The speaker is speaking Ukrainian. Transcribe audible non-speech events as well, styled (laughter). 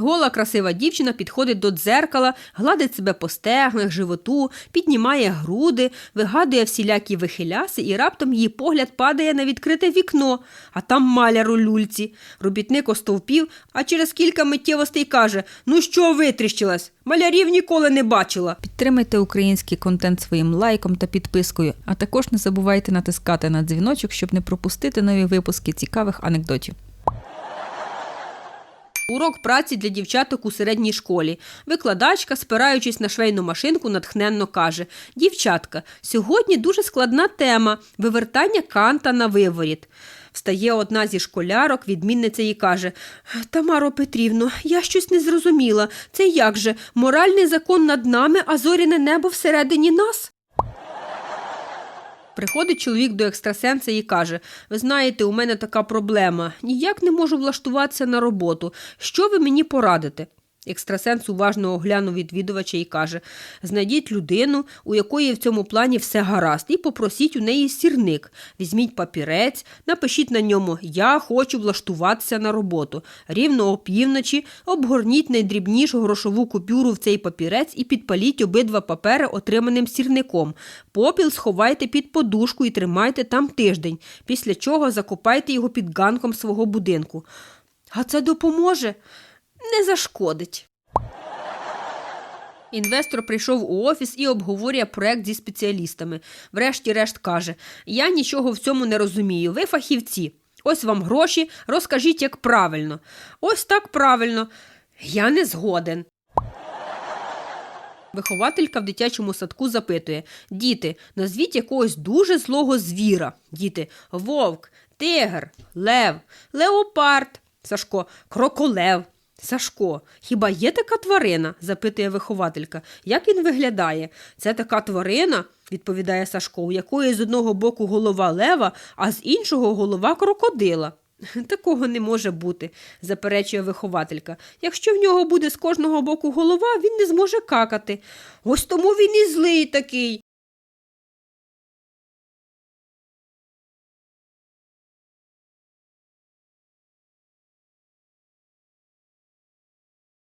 Гола красива дівчина підходить до дзеркала, гладить себе по стегнах, животу, піднімає груди, вигадує всілякі вихиляси, і раптом її погляд падає на відкрите вікно, а там маляр у люльці. Робітник остовпів, а через кілька миттєвостей каже: Ну що витріщилась? Малярів ніколи не бачила. Підтримайте український контент своїм лайком та підпискою, а також не забувайте натискати на дзвіночок, щоб не пропустити нові випуски цікавих анекдотів. Урок праці для дівчаток у середній школі. Викладачка, спираючись на швейну машинку, натхненно каже: Дівчатка, сьогодні дуже складна тема вивертання канта на виворіт. Встає одна зі школярок, відмінниця і каже: Тамаро Петрівно, я щось не зрозуміла. Це як же? Моральний закон над нами, а зоряне небо всередині нас? Приходить чоловік до екстрасенса і каже: Ви знаєте, у мене така проблема. Ніяк не можу влаштуватися на роботу. Що ви мені порадите? Екстрасенс уважно оглянув відвідувача і каже: Знайдіть людину, у якої в цьому плані все гаразд, і попросіть у неї сірник. Візьміть папірець, напишіть на ньому Я хочу влаштуватися на роботу. Рівно опівночі обгорніть найдрібнішу грошову купюру в цей папірець і підпаліть обидва папери отриманим сірником. Попіл сховайте під подушку і тримайте там тиждень, після чого закопайте його під ганком свого будинку. А це допоможе? Не зашкодить. Інвестор прийшов у офіс і обговорює проект зі спеціалістами. Врешті-решт каже: Я нічого в цьому не розумію. Ви фахівці. Ось вам гроші, розкажіть, як правильно. Ось так правильно. Я не згоден. Вихователька в дитячому садку запитує: Діти, назвіть якогось дуже злого звіра. Діти вовк, тигр, лев, леопард. Сашко, кроколев. Сашко, хіба є така тварина? запитує вихователька. Як він виглядає? Це така тварина, відповідає Сашко, у якої з одного боку голова лева, а з іншого голова крокодила. (laughs) Такого не може бути, заперечує вихователька. Якщо в нього буде з кожного боку голова, він не зможе какати. Ось тому він і злий такий.